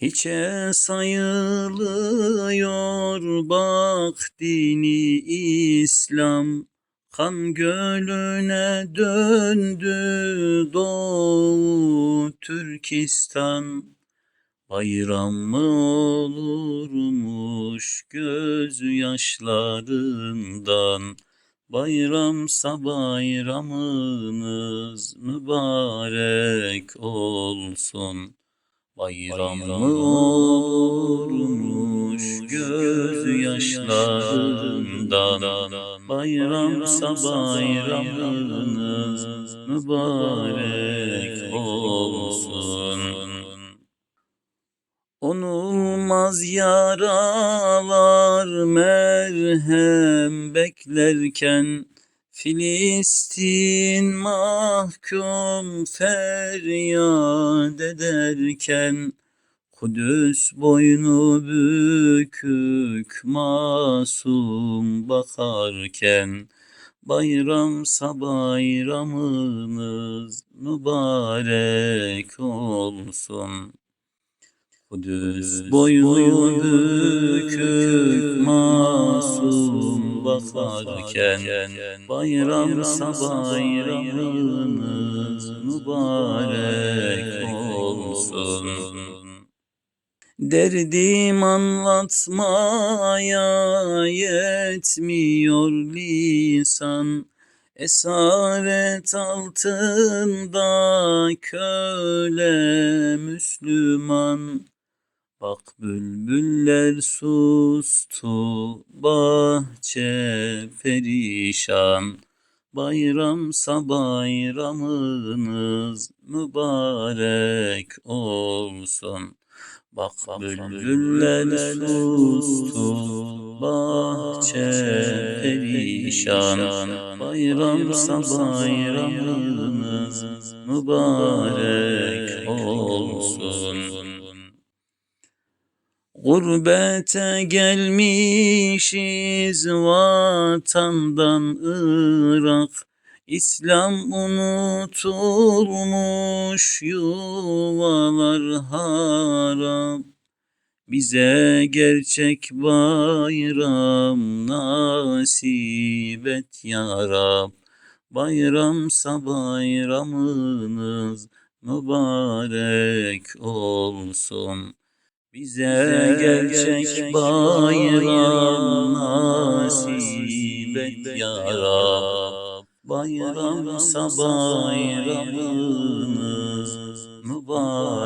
Hiçe sayılıyor bak dini İslam. Kan gölüne döndü Doğu Türkistan. Bayram mı olurmuş gözyaşlarından? Bayramsa bayramınız mübarek olsun Bayram mı olurmuş gözyaşlarından Bayramsa bayramınız mübarek olsun. Onulmaz yaralar merhem beklerken Filistin mahkum feryat ederken Kudüs boynu bükük masum bakarken Bayramsa bayramınız mübarek olsun. Kudüs boynu bükük masum bakarken Bayramsa bayramınız mübarek olsun. Derdim anlatmaya yetmiyor lisan. Esaret altında köle Müslüman Bak bülbüller sustu, bahçe perişan. Bayramsa bayramınız mübarek olsun. Bak bülbüller sustu, bahçe perişan. Bayramsa bayramınız mübarek olsun. Gurbete gelmişiz vatandan Irak İslam unutulmuş yuvalar harap. Bize gerçek bayram nasip et ya Rab. Bayramsa bayramınız mübarek olsun bize gerçek bayram nasip et ya Rab. Bayramsa bayramınız mübarek